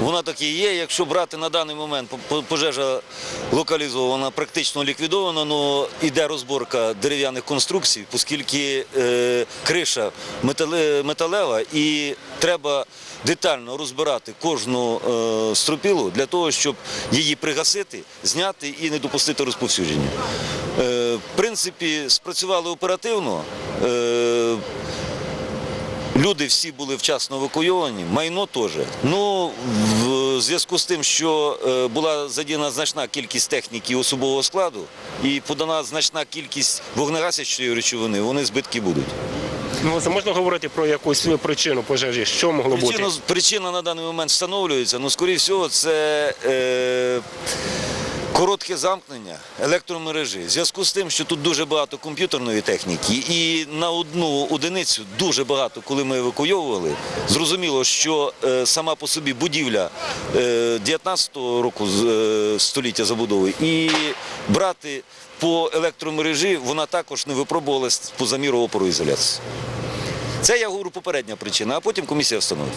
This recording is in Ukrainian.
Вона так і є. Якщо брати на даний момент, по- по- пожежа локалізована, практично ліквідована, але йде розборка дерев'яних конструкцій, оскільки е, криша металева і треба детально розбирати кожну е, стропілу для того, щоб її пригасити, зняти і не допустити розповсюдження. Е, в принципі, спрацювали оперативно. Е, Люди всі були вчасно евакуйовані, майно теж. Ну, в зв'язку з тим, що була задіяна значна кількість техніки особового складу, і подана значна кількість вогнегасячої речовини, вони збитки будуть. Ну, це можна говорити про якусь причину пожежі? Що могло бути? Причина, причина на даний момент встановлюється, ну, скоріше всього, це е, коротке замкнення електромережі. В зв'язку з тим, що тут дуже багато комп'ютерної техніки, і на одну одиницю дуже багато, коли ми евакуйовували, зрозуміло, що е, сама по собі будівля е, 19-го року е, століття забудови, і брати по електромережі вона також не випробувалась по заміру опору ізоляції. Це я говорю попередня причина, а потім комісія встановить.